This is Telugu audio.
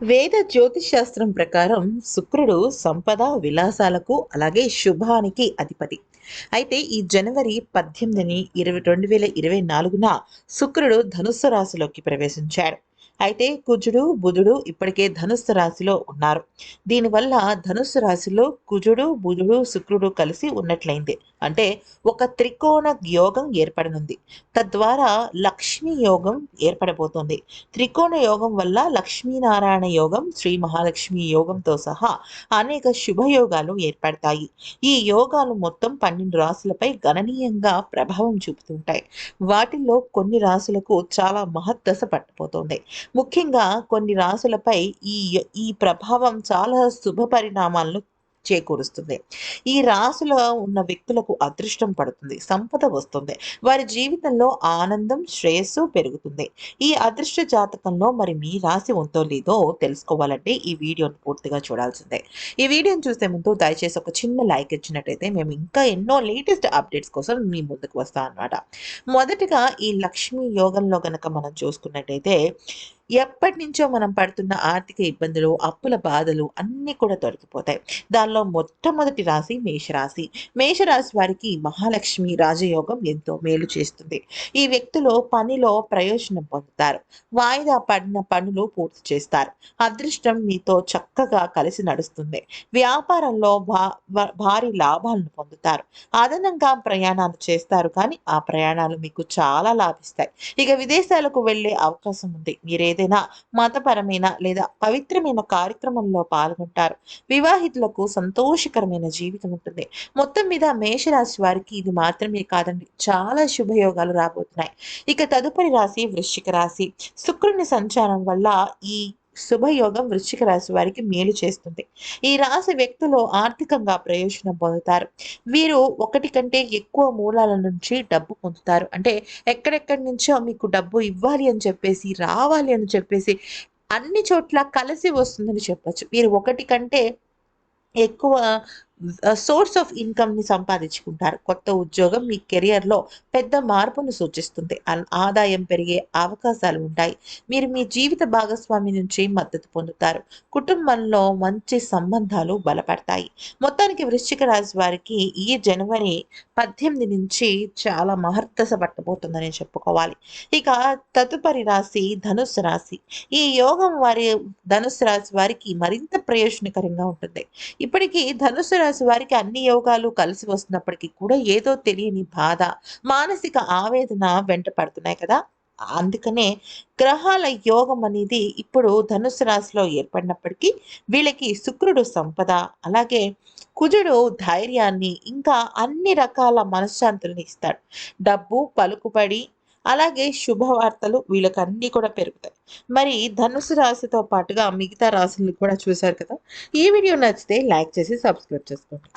వేద జ్యోతిష్ శాస్త్రం ప్రకారం శుక్రుడు సంపద విలాసాలకు అలాగే శుభానికి అధిపతి. అయితే ఈ జనవరి పద్దెనిమిదిని ఇరవై రెండు వేల ఇరవై నాలుగున శుక్రుడు ధనుస్సు రాశిలోకి ప్రవేశించాడు. అయితే కుజుడు బుధుడు ఇప్పటికే ధనుస్సు రాశిలో ఉన్నారు. దీనివల్ల ధనుస్సు రాశిలో కుజుడు బుధుడు శుక్రుడు కలిసి ఉన్నట్లయింది. అంటే ఒక త్రికోణ యోగం ఏర్పడనుంది. తద్వారా లక్ష్మీ యోగం ఏర్పడబోతోంది. త్రికోణ యోగం వల్ల లక్ష్మీనారాయణ యోగం శ్రీ మహాలక్ష్మి యోగంతో సహా అనేక శుభయోగాలు ఏర్పడతాయి. ఈ యోగాలు మొత్తం పన్నెండు రాశులపై గణనీయంగా ప్రభావం చూపుతుంటాయి. వాటిల్లో కొన్ని రాశులకు చాలా మహద్దశ పట్టబోతోంది. ముఖ్యంగా కొన్ని రాశులపై ఈ ఈ ప్రభావం చాలా శుభ పరిణామాలను చేకూరుస్తుంది. ఈ రాశిలో ఉన్న వ్యక్తులకు అదృష్టం పడుతుంది సంపద వస్తుంది. వారి జీవితంలో ఆనందం శ్రేయస్సు పెరుగుతుంది. ఈ అదృష్ట జాతకంలో మరి మీ రాశి ఉందో లేదో తెలుసుకోవాలంటే ఈ వీడియోని పూర్తిగా చూడాల్సిందే. ఈ వీడియోని చూసే ముందు దయచేసి ఒక చిన్న లైక్ ఇచ్చినట్టయితే మేము ఇంకా ఎన్నో లేటెస్ట్ అప్డేట్స్ కోసం మీ ముందుకు వస్తాం అనమాట మొదటిగా ఈ లక్ష్మీ యోగంలో గనక మనం చూసుకున్నట్టయితే ఎప్పటి నుంచో మనం పడుతున్న ఆర్థిక ఇబ్బందులు అప్పుల బాధలు అన్నీ కూడా తొలగిపోతాయి దానిలో మొట్టమొదటి రాశి మేషరాశి. మేషరాశి వారికి మహాలక్ష్మి రాజయోగం ఎంతో మేలు చేస్తుంది. ఈ వ్యక్తులు పనిలో ప్రయోజనం పొందుతారు. వాయిదా పడిన పనులు పూర్తి చేస్తారు. అదృష్టం మీతో చక్కగా కలిసి నడుస్తుంది. వ్యాపారంలో భా భారీ లాభాలను పొందుతారు. అదనంగా ప్రయాణాలు చేస్తారు కానీ ఆ ప్రయాణాలు మీకు చాలా లాభిస్తాయి. ఇక విదేశాలకు వెళ్ళే అవకాశం ఉంది. మీరే ఏదైనా మతపరమైన లేదా పవిత్రమైన కార్యక్రమంలో పాల్గొంటారు. వివాహితులకు సంతోషకరమైన జీవితం ఉంటుంది. మొత్తం మీద మేషరాశి వారికి ఇది మాత్రమే కాదండి చాలా శుభయోగాలు రాబోతున్నాయి. ఇక తదుపరి రాశి వృశ్చిక రాశి. శుక్రుని సంచారం వల్ల ఈ శుభయోగం వృశ్చిక రాశి వారికి మేలు చేస్తుంది. ఈ రాశి వ్యక్తులు ఆర్థికంగా ప్రయోజనం పొందుతారు. వీరు ఒకటి కంటే ఎక్కువ మూలాల నుంచి డబ్బు పొందుతారు. అంటే ఎక్కడెక్కడి నుంచో మీకు డబ్బు ఇవ్వాలి అని చెప్పేసి రావాలి అని చెప్పేసి అన్ని చోట్ల కలిసి వస్తుందని చెప్పచ్చు. వీరు ఒకటి కంటే ఎక్కువ సోర్స్ ఆఫ్ ఇన్కమ్ని సంపాదించుకుంటారు. కొత్త ఉద్యోగం మీ కెరియర్లో పెద్ద మార్పును సూచిస్తుంది. ఆదాయం పెరిగే అవకాశాలు ఉంటాయి. మీరు మీ జీవిత భాగస్వామి నుంచి మద్దతు పొందుతారు. కుటుంబంలో మంచి సంబంధాలు బలపడతాయి. మొత్తానికి వృశ్చిక రాశి వారికి ఈ జనవరి పద్దెనిమిది నుంచి చాలా మహర్దశ పట్టబోతుందని చెప్పుకోవాలి. ఇక తదుపరి రాశి ధనుసు రాశి. ఈ యోగం వారి ధనుసు రాశి వారికి మరింత ప్రయోజనకరంగా ఉంటుంది. ఇప్పటికీ ధనుసు రాశి వారికి అన్ని యోగాలు కలిసి వస్తున్నప్పటికీ కూడా ఏదో తెలియని బాధ మానసిక ఆవేదన వెంట పడుతున్నాయి కదా. అందుకనే గ్రహాల యోగం అనేది ఇప్పుడు ధనుసు రాశిలో ఏర్పడినప్పటికీ వీళ్ళకి శుక్రుడు సంపద అలాగే కుజుడు ధైర్యాన్ని ఇంకా అన్ని రకాల మనశ్శాంతుల్ని ఇస్తాడు. డబ్బు పలుకుబడి అలాగే శుభవార్తలు వీళ్ళకి అన్నీ కూడా పెరుగుతాయి. మరి ధనుసు రాశితో పాటుగా మిగతా రాశులను కూడా చూశారు కదా? ఈ వీడియో నచ్చితే లైక్ చేసి సబ్స్క్రైబ్ చేసుకోండి.